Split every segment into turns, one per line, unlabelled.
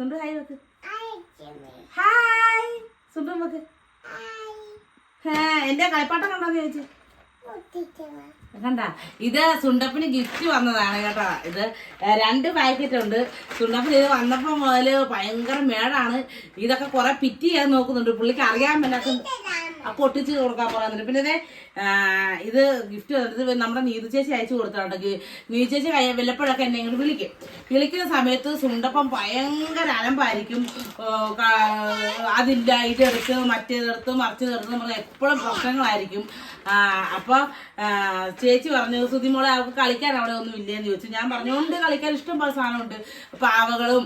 സുണ്ടു hi വെക്ക് hi സുണ്ടു വെക്ക് എന്റെ കളിപ്പാട്ടം കണ്ടോന്ന് ചോദിച്ചു. കണ്ട? ഇത് സുണ്ടപ്പിന് ഗിഫ്റ്റ് വന്നതാണ് കേട്ടോ. ഇത് രണ്ട് പാക്കറ്റ് ഉണ്ട്. സുണ്ടപ്പിന് ഇത് വന്നപ്പോ മുതൽ ഭയങ്കര മേടാണ്. ഇതൊക്കെ കുറെ പിറ്റ് ചെയ്യാൻ നോക്കുന്നുണ്ട്. പുള്ളിക്ക് അറിയാൻ പറ്റാത്ത അപ്പൊ ഒട്ടിച്ച് കൊടുക്കാൻ പറയുന്നുണ്ട്. പിന്നെ ഇതേ ഇത് ഗിഫ്റ്റ് വന്നിട്ട് നമ്മുടെ നീതു ചേച്ചി അയച്ചു കൊടുത്തിട്ടുണ്ടെങ്കിൽ നീതു ചേച്ചി വല്ലപ്പോഴൊക്കെ എന്നെ ഇങ്ങോട്ട് വിളിക്കും. വിളിക്കുന്ന സമയത്ത് സുണ്ടപ്പം ഭയങ്കര അലമ്പായിരിക്കും. അതില്ല ഇതെടുത്ത് മറ്റേതെടുത്ത് മറിച്ചതെടുത്ത് നമ്മൾ എപ്പോഴും പ്രശ്നങ്ങളായിരിക്കും. അപ്പൊ ചേച്ചി പറഞ്ഞു സുതിമോളെ അവൾക്ക് കളിക്കാൻ അവിടെ ഒന്നും ഇല്ലേന്ന് ചോദിച്ചു. ഞാൻ പറഞ്ഞുകൊണ്ട് കളിക്കാൻ ഇഷ്ടം പോലെ സാധനമുണ്ട്. പാവകളും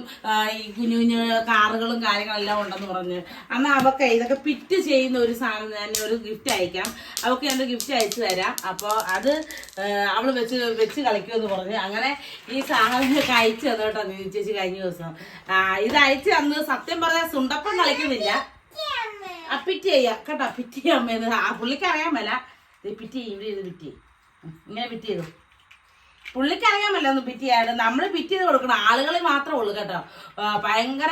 ഈ കുഞ്ഞു കുഞ്ഞു കാറുകളും കാര്യങ്ങളെല്ലാം ഉണ്ടെന്ന് പറഞ്ഞ്. അന്ന് അവക്ക് ഇതൊക്കെ പിറ്റ് ചെയ്യുന്ന ഒരു സാധനം ഞാൻ ഒരു ഗിഫ്റ്റ് അയക്കാം. അവൾക്ക് ഞാൻ ഗിഫ്റ്റ് അയച്ചു തരാം. അപ്പോൾ അത് അവൾ വെച്ച് വെച്ച് കളിക്കുമെന്ന് പറഞ്ഞ്. അങ്ങനെ ഈ സാധനങ്ങളൊക്കെ അയച്ചു തന്നു കേട്ടോ നീ ചേച്ചി കഴിഞ്ഞ ദിവസം. ഇത് അയച്ചു തന്ന് സത്യം പറഞ്ഞാൽ സുണ്ടപ്പം കളിക്കുന്നില്ല. പിറ്റ് ചെയ്യാം. കേട്ടോ പിറ്റി അമ്മേന്ന് ആ പുള്ളിക്ക് അറിയാൻ മേല. പിറ്റ് ഇവിടെ ഇത് പിറ്റി ഇങ്ങനെ ബിറ്റ് ചെയ്തു. പുള്ളിക്ക് അറിയാൻ മേല ഒന്ന് ബിറ്റ് ചെയ്യാണ്ട് നമ്മൾ ബിറ്റ് ചെയ്ത് കൊടുക്കണം. ആളുകളെ മാത്രമേ ഉള്ളൂ കേട്ടോ. ഭയങ്കര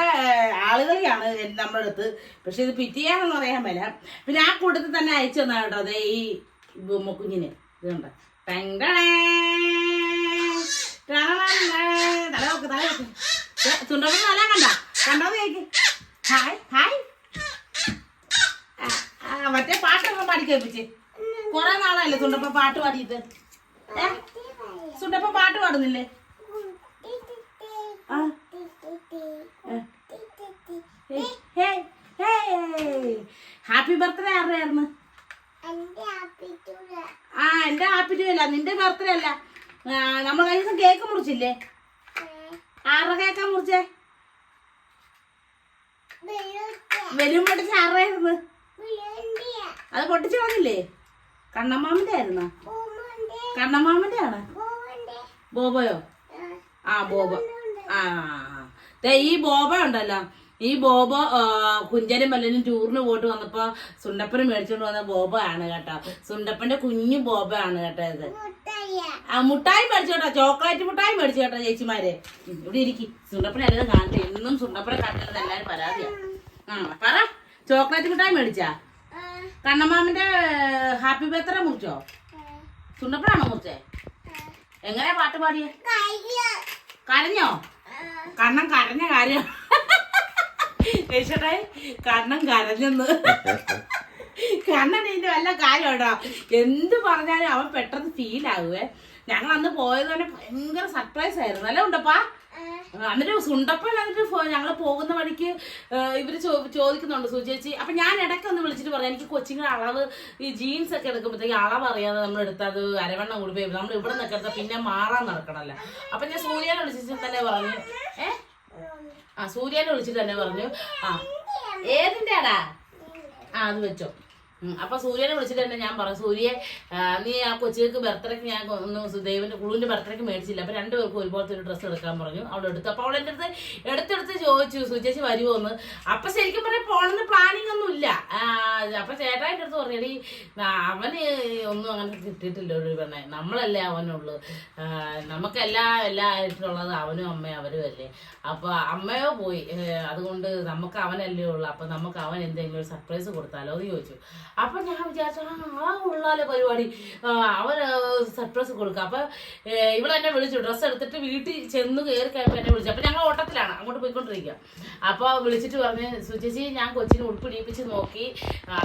ആളുകളെയാണ് നമ്മുടെ അടുത്ത്. പക്ഷെ ഇത് ബിറ്റ് ചെയ്യാനൊന്നും അറിയാൻ മേല പിന്നെ ആ കൂട്ടത്തിൽ തന്നെ അയച്ചു തന്നാ കേട്ടോ അതെ ഈ കുഞ്ഞിന് ഇത് കണ്ടോ? ടങ്കടേ. ടണണേ. തല നോക്ക് തല നോക്ക് ചുണ്ടപ്പ തല കണ്ട കണ്ടോന്ന് ചോദിക്ക് ഹായ് ഹായ് ആ, ആ, മറ്റേ പാട്ടൊക്കെ പാടി കേൾപ്പിച്ച് കൊറേ നാളായല്ലേ സുണ്ടപ്പ പാട്ട് പാടിയിട്ട്. ഏ? സുണ്ടപ്പ പാട്ട് പാടുന്നില്ലേ? ആ. ഹാപ്പി ബർത്ത്ഡേ ആരുടെയായിരുന്നു ആ എന്റെ ഹാപ്പി ടു അല്ല നിന്റെ ബർത്ത്ഡേ അല്ല. നമ്മൾ കഴിഞ്ഞ ദിവസം കേക്ക് മുറിച്ചില്ലേ? ആരുടെ കേക്കാ മുറിച്ചേ? വെലും പൊട്ടിച്ച് ആരുടെയായിരുന്നു അത് പൊട്ടിച്ച് കളഞ്ഞില്ലേ? കണ്ണമ്മാമന്റെ ആയിരുന്ന? കണ്ണമാമന്റെ ആണ്? ബോബയോ? ആ. ബോബ. ആ ഈ ബോബ ഉണ്ടല്ലോ. ഈ ബോബ കുഞ്ചനും മല്ലനും ടൂറിന് പോയിട്ട് വന്നപ്പോ സുണ്ടപ്പന് മേടിച്ചോണ്ട് വന്ന ബോബ ആണ് കേട്ടോ. സുണ്ടപ്പന്റെ കുഞ്ഞു ബോബ ആണ് കേട്ടോ ഇത്. ആ മുട്ടായി മേടിച്ചു കേട്ടോ. ചോക്ലേറ്റ് മുട്ടായി മേടിച്ചു കേട്ടോ ചേച്ചിമാരെ. ഇവിടെ ഇരിക്കും. സുണ്ടപ്പനെ എല്ലാവരും കാണട്ടെ. എന്നും സുണ്ടപ്പനെ കണ്ടത് എല്ലാരും പരാതിയാണ് ആ പറ. ചോക്ലേറ്റ് മുട്ടായി മേടിച്ചാ? കണ്ണമ്മാമന്റെ ഹാപ്പി ബർത്ത്ഡേ മുറിച്ചോ? ചുണ്ടപ്പഴാണോ മുറിച്ചേ? എങ്ങനെയാ പാട്ട് പാടിയേ? കരഞ്ഞോ? കണ്ണം കരഞ്ഞ കാര്യം. കേശട്ടായി കണ്ണം കരഞ്ഞെന്ന്. കണ്ണൻ ഇതിന്റെ വല്ല കാര്യം കേട്ടോ എന്ത് പറഞ്ഞാലും അവൻ പെട്ടെന്ന് ഫീലാകുവേ ഞങ്ങൾ അന്ന് പോയത് തന്നെ ഭയങ്കര സർപ്രൈസ് ആയിരുന്നു. അല്ലേ ഉണ്ടപ്പാ? എന്നിട്ട് സുണ്ടപ്പൻ എന്നിട്ട് ഞങ്ങൾ പോകുന്ന വഴിക്ക് ഇവർ ഇവർ ചോ- ചോദിക്കുന്നുണ്ട് സുചേച്ചി. അപ്പൊ ഞാൻ ഇടയ്ക്ക് ഒന്ന് വിളിച്ചിട്ട് പറഞ്ഞു എനിക്ക് കൊച്ചിങ്ങളുടെ അളവ് ഈ ജീൻസ് ഒക്കെ എടുക്കുമ്പോഴത്തേക്ക് അളവ് അറിയാതെ നമ്മൾ എടുത്തത് അരവണ്ണം കൂടി പോയി. നമ്മൾ ഇവിടെ നിന്നൊക്കെ എടുത്താൽ പിന്നെ മാറാൻ നടക്കണല്ലോ. അപ്പൊ ഞാൻ സൂര്യനെ വിളിച്ചിട്ട് തന്നെ പറഞ്ഞു ഏ? ആ സൂര്യനെ വിളിച്ചിട്ട് തന്നെ പറഞ്ഞു. ആ ഏതിന്റെ ആടാ ആ അത് വെച്ചോ. അപ്പൊ സൂര്യനെ വിളിച്ചിട്ട് തന്നെ ഞാൻ പറഞ്ഞു സൂര്യ നീ ആ കൊച്ചിക്ക് ബർത്ത്ഡേക്ക് ഞാൻ ഒന്ന് ദൈവന്റെ കുളുവിന്റെ ബർത്ത്ഡേക്ക് മേടിച്ചില്ല. അപ്പൊ രണ്ടുപേർക്കും ഒരുപോലത്തെ ഒരു ഡ്രസ്സ് എടുക്കാൻ പറഞ്ഞു. അവൾ എടുത്തു. അപ്പൊ എന്റെ അടുത്ത് എടുത്തെടുത്ത് ചോദിച്ചു സുചേച്ചി വരുമോ എന്ന്? അപ്പൊ ശരിക്കും പറയാൻ പോണെന്ന് പ്ലാനിങ് ഒന്നും ഇല്ല. അപ്പൊ ചേട്ടായിന്റെ അടുത്ത് പറഞ്ഞടി അവന് ഒന്നും അങ്ങനെ കിട്ടിയിട്ടില്ല. ഒരു പെണ്ണെ നമ്മളല്ലേ അവനുള്ളു. നമുക്കെല്ലാ എല്ലാ ആയിട്ടുള്ളത് അവനും അമ്മയും അവരും അല്ലേ? അപ്പൊ അമ്മയോ പോയി അതുകൊണ്ട് നമുക്ക് അവനല്ലേ ഉള്ളു. അപ്പൊ നമുക്ക് അവൻ എന്തെങ്കിലും ഒരു സർപ്രൈസ് കൊടുത്താലോ എന്ന് ചോദിച്ചു. അപ്പൊ ഞാൻ വിചാരിച്ചു ആ ഉള്ളാലെ പരിപാടി. അവൻ സർപ്രൈസ് കൊടുക്കുക അപ്പൊ ഇവളെന്നെ വിളിച്ചു. ഡ്രസ്സ് എടുത്തിട്ട് വീട്ടിൽ ചെന്ന് കയറി കഴിയുമ്പോൾ എന്നെ വിളിച്ചു. അപ്പൊ അങ്ങോട്ട് പോയിക്കൊണ്ടിരിക്കുക അപ്പൊ വിളിച്ചിട്ട് പറഞ്ഞ് സുചേച്ചി ഞാൻ കൊച്ചിനെ ഉൾപ്പിടിപ്പിച്ച് നോക്കി.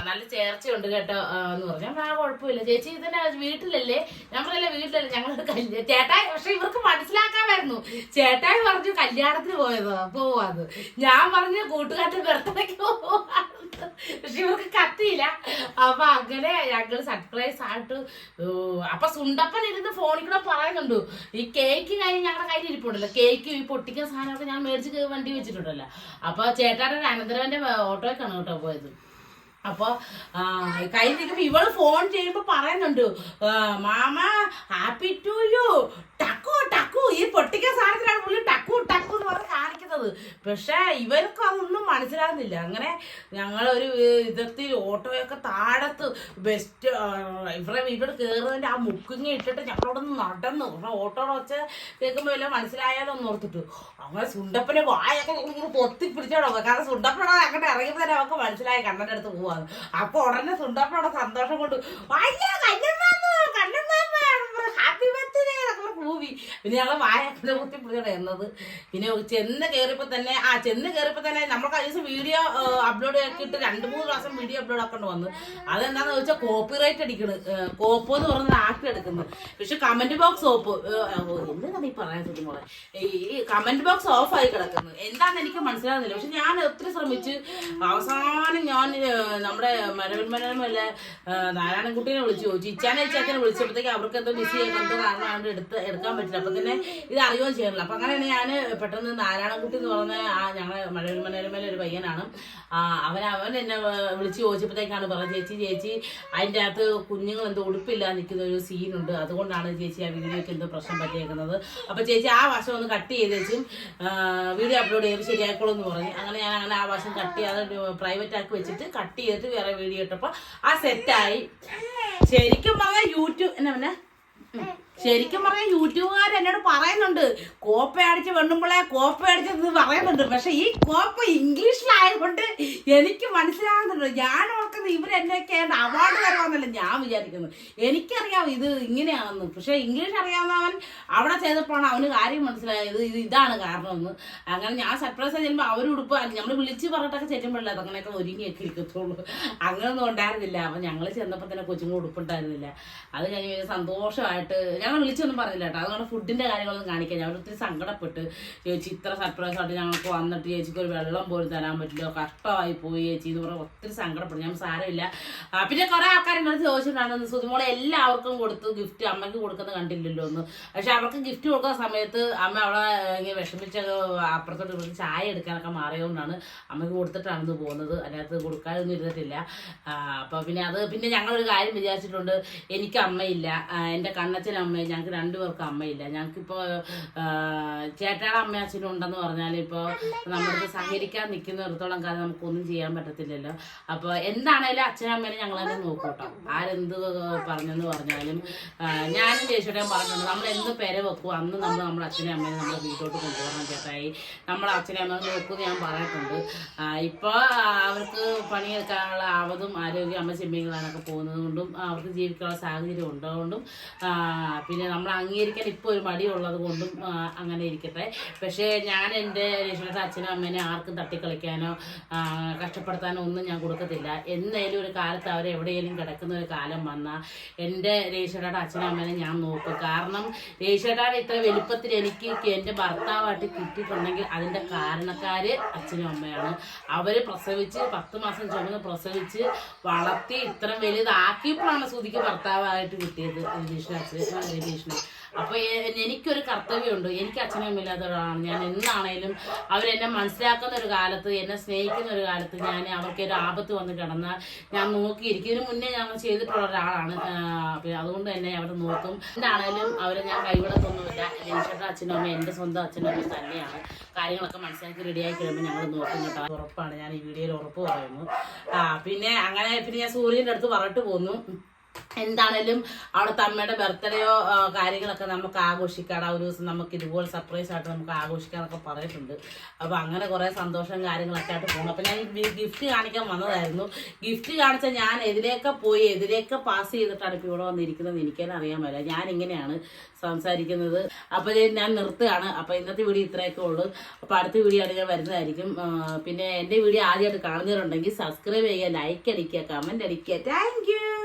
നല്ല ചേർച്ചയുണ്ട് കേട്ടോ എന്ന് പറഞ്ഞു. ആ കുഴപ്പമില്ല. ചേച്ചി ഇതന്നെ വീട്ടിലല്ലേ? പറയല്ലേ വീട്ടിലല്ലേ? ഞങ്ങൾ കല്യാണം ചേട്ടായി പക്ഷെ ഇവർക്ക് മനസ്സിലാക്കാമായിരുന്നു ചേട്ടായി പറഞ്ഞു കല്യാണത്തിന് പോയത് പോവാത് ഞാൻ പറഞ്ഞു കൂട്ടുകാരുടെ ബർത്ത്ഡേക്ക് പോവാന്ന്. പക്ഷെ ഇവർക്ക് കത്തിയില്ല. അപ്പൊ അങ്ങനെ ഞങ്ങൾ സർപ്രൈസ് ആയിട്ട് അപ്പൊ സുണ്ടപ്പൻ ഇരുന്ന് ഫോണിൽ കൂടെ പറയുന്നുണ്ട്. ഈ കേക്ക് കഴിഞ്ഞ് ഞങ്ങളുടെ കയ്യിൽ ഇരിപ്പുണ്ടല്ലോ കേക്ക് ഈ പൊട്ടിക്കുന്ന സാധനമൊക്കെ ഞാൻ മേടിച്ച് വണ്ടി വെച്ചിട്ടുണ്ടല്ലോ. അപ്പൊ ചേട്ടാടെ അനന്തരവന്റെ ഓട്ടോയ്ക്കാണ് കേട്ടോ പോയത്. അപ്പൊ ആ, കയ്യിൽ നിൽക്കുമ്പോ ഇവൾ ഫോൺ ചെയ്യുമ്പോ പറയുന്നുണ്ട് മാമ ഹാപ്പി ടു യു ടക്കു ടക്കു ഈ പൊട്ടിക്കാൻ സാധനത്തിലാണ് പുള്ളി ടക്കു ടക്കു എന്ന് പറഞ്ഞ് കാണിക്കുന്നത്. പക്ഷെ ഇവർക്ക് അതൊന്നും മനസ്സിലാകുന്നില്ല. അങ്ങനെ ഞങ്ങളൊരു വിധത്തിൽ ഓട്ടോയൊക്കെ താഴത്ത് ബെസ്റ്റ് ഇവിടെ വീട്ടിൽ കയറുന്നതിന്റെ ആ മുക്കിങ് ഇട്ടിട്ട് ഞങ്ങളവിടെ നിന്ന് നടന്നു പക്ഷെ ഓട്ടോടെ വെച്ച് കേൾക്കുമ്പോൾ എല്ലാം മനസ്സിലായാലൊന്നും ഓർത്തിട്ട്. അങ്ങനെ സുണ്ടപ്പനെ വായൊക്കെ പൊത്തി പിടിച്ചോടോ കാരണം സുണ്ടപ്പനോട് അങ്ങോട്ട് ഇറങ്ങിയപ്പോൾ തന്നെ അവർക്ക് മനസ്സിലായി കണ്ണന്റെ അടുത്ത് പോവാന്ന് അപ്പൊ ഉടനെ സുണ്ടപ്പനോട് സന്തോഷം കൊണ്ട് "വയ്യ, കണ്ണമ്മാമ്മ, കണ്ണമ്മാമ്മ" എന്ന് പറഞ്ഞ് ഹാപ്പി ബർത്ത്ഡേ എന്നൊക്കെ പറഞ്ഞ് കൂവി പിന്നെ ഞങ്ങൾ വായ കുത്തി പിടിച്ചോടെ എന്നത്. പിന്നെ ചെന്ന് കയറിയപ്പോ തന്നെ ആ ചെന്ന് കയറിയപ്പോ തന്നെ നമ്മൾ കഴിഞ്ഞ വീഡിയോ അപ്ലോഡ് ആക്കിയിട്ട് രണ്ട് മൂന്ന് പ്രാവശ്യം വീഡിയോ അപ്ലോഡ് ആക്കേണ്ടി വന്നു. അതെന്താന്ന് വെച്ചാൽ കോപ്പി റൈറ്റ് അടിക്കണ് കോപ്പോ എന്ന് പറയുന്നത് ആക്കി എടുക്കുന്നത്. പക്ഷെ കമന്റ് ബോക്സ് ഓപ്പ് എന്താണ് ഈ പറയാൻ മോളെ? ഈ കമന്റ് ബോക്സ് ഓഫ് ആയി കിടക്കുന്നു. എന്താണെന്ന് എനിക്ക് മനസ്സിലാകുന്നില്ല പക്ഷെ ഞാൻ ഒത്തിരി ശ്രമിച്ച് അവസാനം ഞാൻ നമ്മുടെ മരവൻ മനോരമല്ല നാരായണൻകുട്ടീനെ വിളിച്ചു. ചോദിച്ചു ഇച്ചാനെ ഇച്ചാച്ചനെ വിളിച്ചപ്പോഴത്തേക്ക് അവർക്ക് എന്തോ ആയിട്ട് എന്തോ കാരണമാണ് എടുത്ത് എടുക്കാൻ പറ്റില്ല. അപ്പൊ തന്നെ ഇത് അറിയുകയും ചെയ്യണില്ല അപ്പൊ അങ്ങനെയാണ് ഞാൻ പെട്ടെന്ന് നാരായണൻകുട്ടി എന്ന് പറഞ്ഞ ആ ഞങ്ങളെ മഴവിൽ മനോരമയിലെ ഒരു പയ്യനാണ്. അവൻ അവൻ എന്നെ വിളിച്ച് ചോദിച്ചപ്പോഴത്തേക്കാണ് പറഞ്ഞത് ചേച്ചി ചേച്ചി അതിന്റെ അകത്ത് കുഞ്ഞുങ്ങൾ എന്തോ ഉടുപ്പില്ല നിൽക്കുന്ന ഒരു സീനുണ്ട് അതുകൊണ്ടാണ് ചേച്ചി ആ വീഡിയോയ്ക്ക് എന്തോ പ്രശ്നം പറ്റിയേക്കുന്നത്. അപ്പൊ ചേച്ചി ആ വശം ഒന്ന് കട്ട് ചെയ്ത് വെച്ചും വീഡിയോ അപ്ലോഡ് ചെയ്ത് ശരിയാക്കോളൂ എന്ന് പറഞ്ഞു. അങ്ങനെ ഞാൻ അങ്ങനെ ആ വശം കട്ട് ചെയ്യാതെ പ്രൈവറ്റ് ആക്കി വെച്ചിട്ട് കട്ട് ചെയ്തിട്ട് വേറെ വീഡിയോ ഇട്ടപ്പോൾ ആ സെറ്റായി ശരിക്കും പറഞ്ഞാൽ യൂട്യൂബ് എന്നാ പിന്നെ. ശരിക്കും പറഞ്ഞാൽ യൂട്യൂബുകാർ എന്നോട് പറയുന്നുണ്ട് കോപ്പ അടിച്ച് വെണ്ണുമ്പോളെ കോപ്പ അടിച്ചത് പറയുന്നുണ്ട്. പക്ഷെ ഈ കോപ്പ ഇംഗ്ലീഷിലായതുകൊണ്ട് എനിക്ക് മനസ്സിലാകുന്നുണ്ട്. ഞാൻ ഓർക്കുന്നത് ഇവരെന്നൊക്കെ അവാർഡ് തരുമെന്നല്ല ഞാൻ വിചാരിക്കുന്നു. എനിക്കറിയാം ഇത് ഇങ്ങനെയാണെന്ന്. പക്ഷെ ഇംഗ്ലീഷ് അറിയാവുന്നവൻ അവിടെ ചെയ്തപ്പോഴാണ് അവന് കാര്യം മനസ്സിലായത്. ഇത് ഇതാണ് കാരണമെന്ന്. അങ്ങനെ ഞാൻ സർപ്രൈസ് ചെയ്യുമ്പോൾ അവർ ഉടുപ്പ് നമ്മൾ വിളിച്ച് പറഞ്ഞിട്ടൊക്കെ ചെല്ലുമ്പോഴല്ലേ അതങ്ങനെയൊക്കെ ഒരുങ്ങിയൊക്കെ ഇരിക്കത്തുള്ളൂ അങ്ങനെയൊന്നും ഉണ്ടായിരുന്നില്ല. അപ്പം ഞങ്ങൾ ചെന്നപ്പോൾ തന്നെ കൊച്ചുങ്ങൾ ഉടുപ്പുണ്ടായിരുന്നില്ല അത് കഴിഞ്ഞ് സന്തോഷമായിട്ട് ഞങ്ങൾ വിളിച്ചൊന്നും പറഞ്ഞില്ല കേട്ടോ. അതുകൊണ്ട് ഫുഡിന്റെ കാര്യങ്ങളൊന്നും കാണിക്കാൻ ഞാൻ ഒത്തിരി സങ്കടപ്പെട്ട് ചേച്ചി ഇത്ര സർപ്രൈസ് ആയിട്ട് ഞങ്ങൾക്ക് വന്നിട്ട് ചേച്ചിക്ക് ഒരു വെള്ളം പോലും തരാൻ പറ്റില്ല കഷ്ടമായി പോയി ചേച്ചി എന്ന് പറഞ്ഞാൽ ഒത്തിരി സങ്കടപ്പെട്ടു. ഞാൻ സാരമില്ല. പിന്നെ കുറെ ആൾക്കാർ എന്നോട് ചോദിച്ചിട്ടുണ്ടായിരുന്നു എല്ലാവർക്കും കൊടുത്തു ഗിഫ്റ്റ് അമ്മയ്ക്ക് കൊടുക്കുന്നത് കണ്ടില്ലല്ലോ എന്ന്. പക്ഷെ അവർക്ക് ഗിഫ്റ്റ് കൊടുക്കുന്ന സമയത്ത് അമ്മ അവളെ ഇങ്ങനെ വിഷമിച്ച അപ്പുറത്തോട്ട് വിളിച്ച് ചായ എടുക്കാനൊക്കെ മാറിയതുകൊണ്ടാണ് അമ്മയ്ക്ക് കൊടുത്തിട്ടാണ് പോകുന്നത്. അതിനകത്ത് കൊടുക്കാനൊന്നും ഇരുന്നിട്ടില്ല. അപ്പോൾ അപ്പൊ പിന്നെ അത് പിന്നെ ഞങ്ങളൊരു കാര്യം വിചാരിച്ചിട്ടുണ്ട്. എനിക്ക് അമ്മയില്ല. എന്റെ കണ്ണച്ചൻ കണ്ണച്ചനും അമ്മയും ഞങ്ങൾക്ക് രണ്ടുപേർക്കും അമ്മയില്ല. ഞങ്ങൾക്കിപ്പോൾ ചേട്ടാടെ അമ്മയും അച്ഛനും ഉണ്ടെന്ന് പറഞ്ഞാൽ ഇപ്പോൾ നമ്മുടെ സഹകരിക്കാൻ നിൽക്കുന്നിടത്തോളം കാലം നമുക്കൊന്നും ചെയ്യാൻ പറ്റത്തില്ലല്ലോ. അപ്പോൾ എന്താണേലും അച്ഛനും അമ്മേനെ ഞങ്ങൾ തന്നെ നോക്കൂട്ടോ. കേട്ടോ ആരെന്ത് പറഞ്ഞെന്ന് പറഞ്ഞാലും ഞാനും ചേച്ചിയുടെയും പറഞ്ഞിട്ടുണ്ട്. നമ്മൾ എന്ത് പേര വെക്കും അന്ന് നമ്മൾ നമ്മുടെ അച്ഛനും അമ്മേനെ നമ്മുടെ വീട്ടിലോട്ട് കൊണ്ടുപോകണം ചേട്ടായി. നമ്മളെ അച്ഛനും അമ്മ നോക്കുമെന്ന് ഞാൻ പറഞ്ഞിട്ടുണ്ട്. ഇപ്പോൾ അവർക്ക് പണിയെടുക്കാനുള്ള ആവതും ആരോഗ്യം അമ്മ ചെമ്മീങ്ങളാണൊക്കെ പോകുന്നത് കൊണ്ടും അവർക്ക് ജീവിക്കാനുള്ള സാഹചര്യം ഉള്ളതുകൊണ്ടും ആ, പിന്നെ നമ്മൾ അംഗീകരിക്കാൻ ഇപ്പോൾ ഒരു മടിയുള്ളത് കൊണ്ടും അങ്ങനെ ഇരിക്കട്ടെ. പക്ഷേ ഞാൻ എന്റെ രക്ഷിതാ അച്ഛനും അമ്മേനെ ആർക്കും തട്ടിക്കളിക്കാനോ കഷ്ടപ്പെടുത്താനോ ഒന്നും ഞാൻ കൊടുക്കത്തില്ല. എന്നേലും ഒരു കാലത്ത് അവർ എവിടെയെങ്കിലും കിടക്കുന്ന ഒരു കാലം വന്നാൽ എന്റെ രേഷ്മയുടെ അച്ഛനും അമ്മേനെ ഞാൻ നോക്കും. കാരണം രേഷ്മയുടെ ഇത്ര വലുപ്പത്തിൽ എനിക്ക് എന്റെ ഭർത്താവായിട്ട് കിട്ടിയിട്ടുണ്ടെങ്കിൽ അതിന്റെ കാരണക്കാര് അച്ഛനും അമ്മയാണ്. അവർ പ്രസവിച്ച് പത്ത് മാസം ചുമന്ന് പ്രസവിച്ച് വളർത്തി ഇത്ര വലുതാക്കിയപ്പോഴാണ് സുധിക്ക് ഭർത്താവായിട്ട് കിട്ടിയത് രേഷ്മ അച്ഛൻ. രതീഷിന് അപ്പൊ എനിക്കൊരു കർത്തവ്യമുണ്ട്. എനിക്ക് അച്ഛനും അമ്മയില്ലാത്തവരാണ് ഞാൻ എന്നാണേലും അവരെന്നെ മനസ്സിലാക്കുന്ന ഒരു കാലത്ത് എന്നെ സ്നേഹിക്കുന്ന ഒരു കാലത്ത് ഞാൻ അവർക്ക് ഒരു ആപത്ത് വന്ന് കിടന്നാൽ ഞാൻ നോക്കിയിരിക്കും. ഇതിനു മുന്നേ ഞാൻ ചെയ്തിട്ടുള്ള ഒരാളാണ്. അതുകൊണ്ട് തന്നെ അവിടെ നോക്കും. എന്താണേലും അവരെ ഞാൻ കൈവിടത്തൊന്നുമില്ല രജിഷയുടെ അച്ഛനും അമ്മ എന്റെ സ്വന്തം അച്ഛനും അമ്മ തന്നെയാണ്. കാര്യങ്ങളൊക്കെ മനസ്സിലാക്കി റെഡിയായി കഴിയുമ്പോൾ ഞങ്ങൾ നോക്കും കേട്ടോ. ഉറപ്പാണ്. ഞാൻ ഈ വീഡിയോയിൽ ഉറപ്പ് പറയുന്നു. പിന്നെ അങ്ങനെ പിന്നെ ഞാൻ സൂര്യന്റെ അടുത്ത് പറഞ്ഞിട്ട് പോന്നു. എന്താണേലും അവിടുത്തെ അമ്മയുടെ ബർത്ത്ഡേയോ കാര്യങ്ങളൊക്കെ നമുക്ക് ആഘോഷിക്കാം ആ ഒരു ദിവസം നമുക്ക് ഇതുപോലെ സർപ്രൈസ് ആയിട്ട് നമുക്ക് ആഘോഷിക്കാന്നൊക്കെ പറഞ്ഞിട്ടുണ്ട് അപ്പോൾ അങ്ങനെ കുറേ സന്തോഷം കാര്യങ്ങളൊക്കെ ആയിട്ട് പോകണം അപ്പോൾ ഞാൻ ഗിഫ്റ്റ് കാണിക്കാൻ വന്നതായിരുന്നു. ഗിഫ്റ്റ് കാണിച്ച ഞാൻ എതിരെയൊക്കെ പോയി എതിരെയൊക്കെ പാസ് ചെയ്തിട്ടാണ് ഇപ്പോൾ ഇവിടെ വന്നിരിക്കുന്നത് എനിക്കതിനെ അറിയാൻ പറ്റില്ല ഞാൻ ഇങ്ങനെയാണ് സംസാരിക്കുന്നത് അപ്പോൾ ഞാൻ നിർത്തുകയാണ്. അപ്പോൾ ഇന്നത്തെ വീഡിയോ ഇത്രയൊക്കെ ഉള്ളൂ. അപ്പോൾ അടുത്ത വീഡിയോ ഞാൻ വരുന്നതായിരിക്കും. പിന്നെ എന്റെ വീഡിയോ ആദ്യമായിട്ട് കാണുന്നവരുണ്ടെങ്കിൽ സബ്സ്ക്രൈബ് ചെയ്യുക ലൈക്ക് അടിക്കുക കമന്റ് അടിക്കുക. താങ്ക്